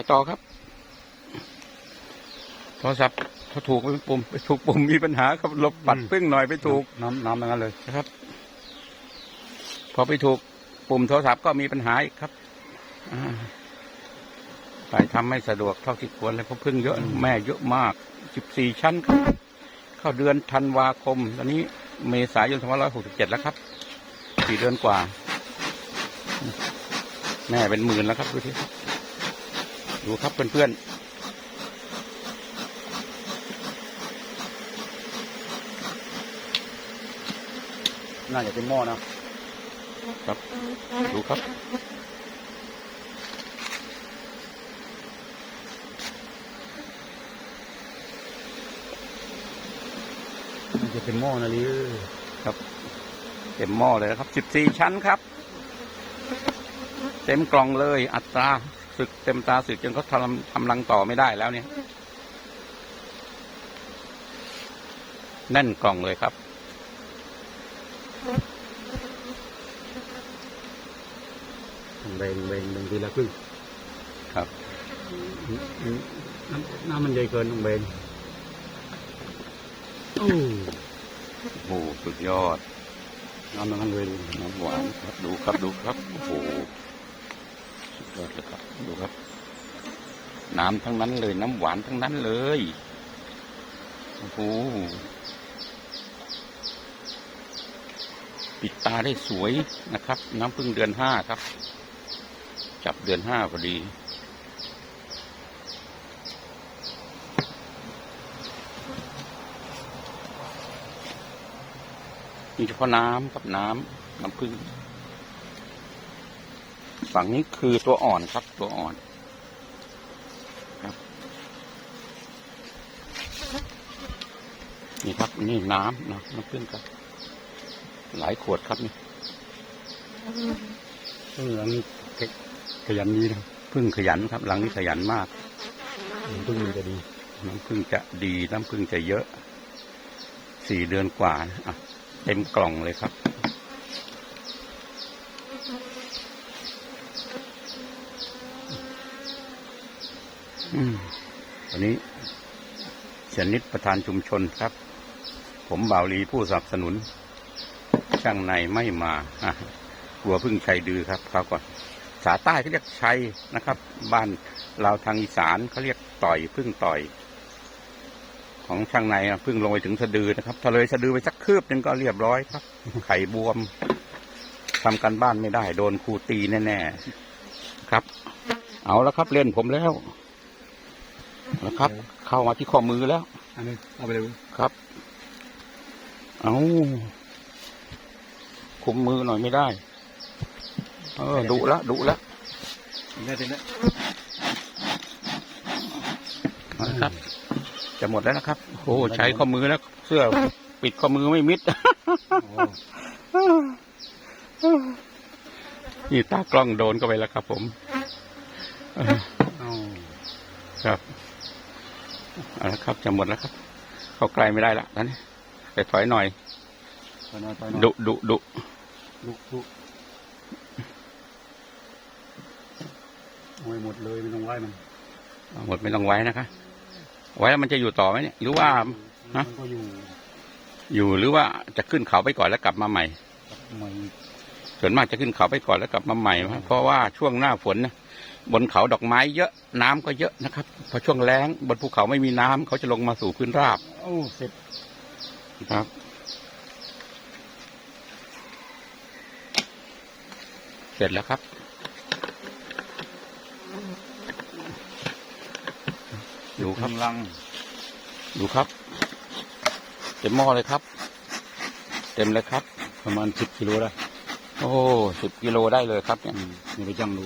ายต่อครับ โทรศัพท์ถ้าถูกไปปุ่มไปถูกปุ่มมีปัญหาครับลบปัดปึ้งหน่อยไปถูกน้ำน้ำอย่างนั้นเลยนะครับ พอไปถูกปุ่มโทรศัพท์ก็มีปัญหาอีกครับอ่าไปทำไม่สะดวกเท่าที่ควรเลยเพราะพึ่งเยอะแม่เยอะมากสิบสี่ชั้นครับ เข้าเดือนธันวาคม ตอนนี้เมษายนสองพันร้อยหกสิบเจ็ดแล้วครับสี่เดือนกว่า แม่เป็นหมื่นแล้วครับดูที่ ดูครับเพื่อนๆ น่าจะเป็นหม้อนะครับ ดูครับ น่าจะเป็นหม้อนะลิเต็มหม้อเลยครับสิบสี่ชั้นครับ เต็มกล่องเลยอัตรา ศึกเต็มตาศึกจนเขาทำทำรังต่อไม่ได้แล้วเนี่ยแน่นกล่องเลยครับ แบ่งแบ่งแบ่งทีละครึ่งครับ น้ำน้ำมันใหญ่เกินต้องแบ่งโอ้โอ้โหสุดยอด น้ำอย่างนั้นเลยน้ำหวานครับดูครับดูครับ โอ้โห สุดยอดเลยครับ ดูครับ น้ำทั้งนั้นเลย น้ำหวานทั้งนั้นเลยโอ้โหปิดตาได้สวยนะครับ น้ำพึ่งเดือนห้าครับ จับเดือนห้าพอดีมีเฉพาะน้ำกับน้ำน้ำพึ่ง ฝั่งนี้คือตัวอ่อนครับตัวอ่อนครับ นี่ครับนี่น้ำนะน้ำพึ่งครับ หลายขวดครับนี่เอออันนี้ขยันดีนะพึ่งขยันครับ หลังนี้ขยันมากตุ้งมันจะดี น้ำพึ่งจะดีน้ำพึ่งจะเยอะ สี่เดือนกว่านะอะเต็มกล่องเลยครับ วันนี้เสียนิดประธานชุมชนครับ ผมบ่าวลีผู้สนับสนุน ช่างในไม่มากลัวพึ่งชัยดือครับเขาก่อนภาใต้เขาเรียกชัยนะครับ บ้านเราทางอีสานเขาเรียกต่อยพึ่งต่อย ของช่างในพึ่งลงไปถึงสะดือนะครับถ้าเลยสะดือไปสักคืบหนึงก็เรียบร้อยครับ ไข่บวมทำกันบ้านไม่ได้ โดนครูตีแน่ๆครับ เอาแล้วครับเล่นผมแล้ว นะครับ เข้ามาที่ข้อมือแล้ว อันนี้เอาไปเลยครับ เอาคุมมือหน่อยไม่ได้ เออดุละดุละได้ทีละนะครับจะหมดแล้วนะครับโอ้ใช้ข้อมือแล้ว เสื้อปิดข้อมือไม่มิดนี่ตากล้องโดนก็ไปแล้วครับผมเออ เอา ครับ เอาละครับจะหมดแล้วครับ เข้าใกล้ไม่ได้ละตอนนี้ไปถอยหน่อยไปหน่อยไปหน่อยดุดุดุลุกลุกเอาไว้หมดเลยไม่ต้องไหว้มันเอาหมดไม่ต้องไว้นะคะ ไว้แล้วมันจะอยู่ต่อไหมเนี่ยหรือว่าฮะมันก็อยู่อยู่หรือว่าจะขึ้นเขาไปก่อนแล้วกลับมาใหม่ใหม่ส่วนมากจะขึ้นเขาไปก่อนแล้วกลับมาใหม่ครับเพราะว่าช่วงหน้าฝนนะ บนเขาดอกไม้เยอะน้ำก็เยอะนะครับพอช่วงแล้งบนภูเขาไม่มีน้ำเขาจะลงมาสู่พื้นราบโอ้เสร็จครับ เสร็จแล้วครับดูครับถึงลัง ดูครับ เต็มหม้อเลยครับ เต็มเลยครับ ประมาณสิบกิโลได้โอ้สิบกิโลได้เลยครับเนี่ยอืมนี่ไปจังดู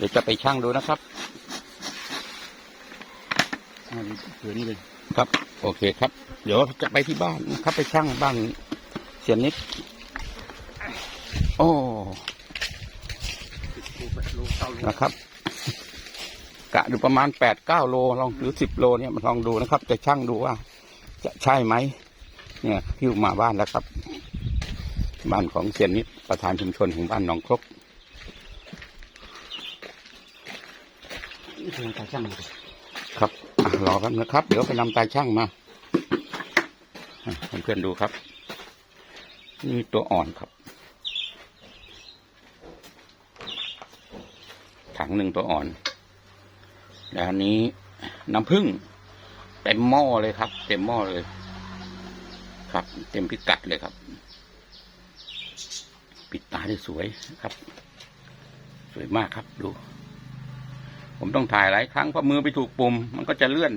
เดี๋ยวจะไปชั่งดูนะครับอ่าเผื่อนี่เลยครับ โอเคครับ เดี๋ยวจะไปที่บ้านนะครับไปช่างบ้านเสียนนิดโอ้นะครับ กะดูประมาณแปดเก้าโลลองหรือสิบโลเนี่ยมาลองดูนะครับ จะช่างดูว่า จะใช่ไหมเนี่ยพิวมาบ้านแล้วครับ บ้านของเสียนนิดประธานชุมชนของบ้านหนองครก นี่คือตาช่างครับอะรอแป๊บนะครับ เดี๋ยวไปนำตาช่างมาเพื่อนดูครับ นี่ตัวอ่อนครับ ถังหนึ่งตัวอ่อนแล้วอันนี้น้ำผึ้งเต็มหม้อเลยครับ เต็มหม้อเลย ครับ เต็มพิกัดเลยครับ ปิดตาได้สวยครับ สวยมากครับดู ผมต้องถ่ายหลายครั้งเพราะมือไปถูกปุ่มมันก็จะเลื่อน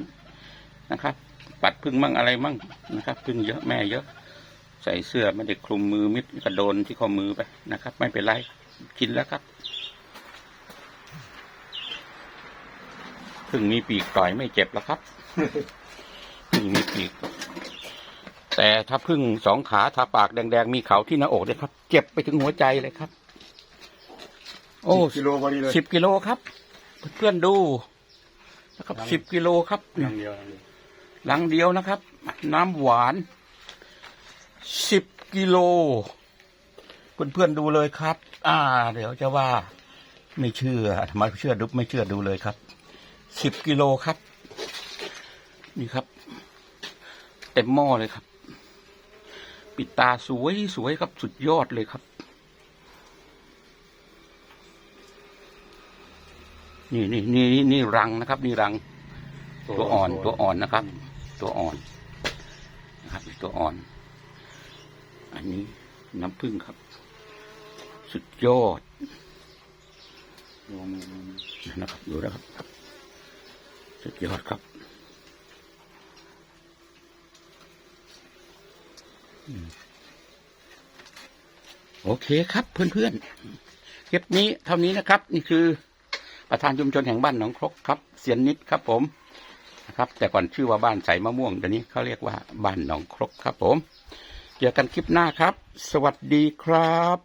นะครับ ปัดพึ่งมั่งอะไรมั่งนะครับพึ่งเยอะแม่เยอะ ใส่เสื้อไม่ได้คลุมมือมิดกระโดนที่ข้อมือไปนะครับ ไม่เป็นไรกินแล้วครับพึ่งมีปีกต่อยไม่เจ็บแล้วครับพึ่งมีปีก แต่ถ้าพึ่งสองขาทาปากแดงๆมีเขาที่หน้าอกเลยครับ เจ็บไปถึงหัวใจเลยครับ โอ้กิโลพอดีเลยสิบกิโลครับ เพื่อนๆดูนะครับสิบกิโลครับอย่างเดียวอย่างเดียวหลังเดียวนะครับ น้ำหวานสิบกิโลเพื่อนๆดูเลยครับ อ่า เดี๋ยวจะว่า ไม่เชื่อทำไมเชื่อดูไม่เชื่อดูเลยครับสิบกิโลครับ นี่ครับ เต็มหม้อเลยครับ ปิดตาสวยสวยครับสุดยอดเลยครับ นี่นี่นี่นี่นี่รังนะครับ นี่รัง ตัวอ่อนตัวอ่อนนะครับ ตัวอ่อนนะครับตัวอ่อน อันนี้น้ำผึ้งครับ สุดยอดนะครับดูนะครับสุดยอดครับโอเคครับเพื่อนๆคลิปนี้เท่านี้นะครับ นี่คือ ประธานชุมชนแห่งบ้านหนองครกครับเสียนนิดครับผมนะครับ แต่ก่อนชื่อว่าบ้านใสมะม่วงเดี๋ยวนี้เขาเรียกว่าบ้านหนองครกครับผมเจอกันคลิปหน้าครับ สวัสดีครับ